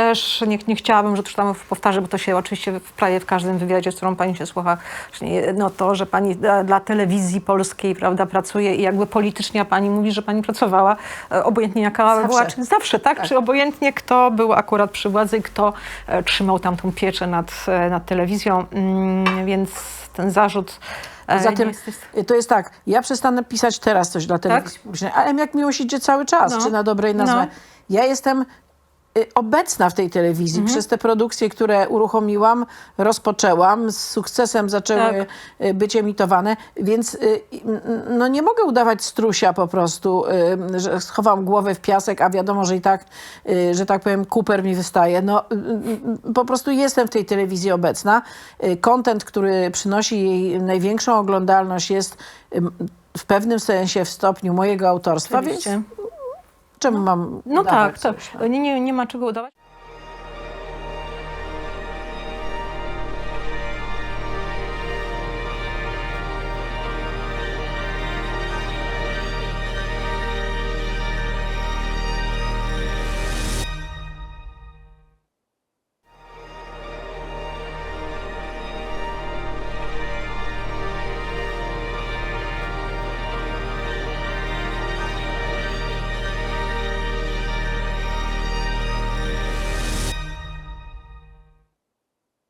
Też nie, nie chciałabym, że to tam powtarzę, bo to się oczywiście prawie w każdym wywiadzie, z którą pani się słucha, no to, że pani dla, dla telewizji polskiej, prawda, pracuje i jakby politycznie pani mówi, że pani pracowała, e, obojętnie jaka Zawsze. była, czy zawsze, tak? Czy obojętnie kto był akurat przy władzy i kto e, trzymał tam tą pieczę nad, e, nad telewizją, mm, więc ten zarzut jest- to jest tak, ja przestanę pisać teraz coś dla telewizji publicznej, ale jak miłość idzie cały czas, No. czy na dobre i na No. złe. Ja jestem obecna w tej telewizji. Mhm. Przez te produkcje, które uruchomiłam, rozpoczęłam, z sukcesem zaczęły Tak. y, być emitowane, więc y, no nie mogę udawać strusia po prostu, y, że schowam głowę w piasek, a wiadomo, że i tak, y, że tak powiem, Cooper mi wystaje. No y, y, po prostu jestem w tej telewizji obecna. Y, Content, który przynosi jej największą oglądalność jest y, w pewnym sensie w stopniu mojego autorstwa, więc Oczywiście. Czemu mam No tak, tak. Nie, nie, nie ma czego udawać.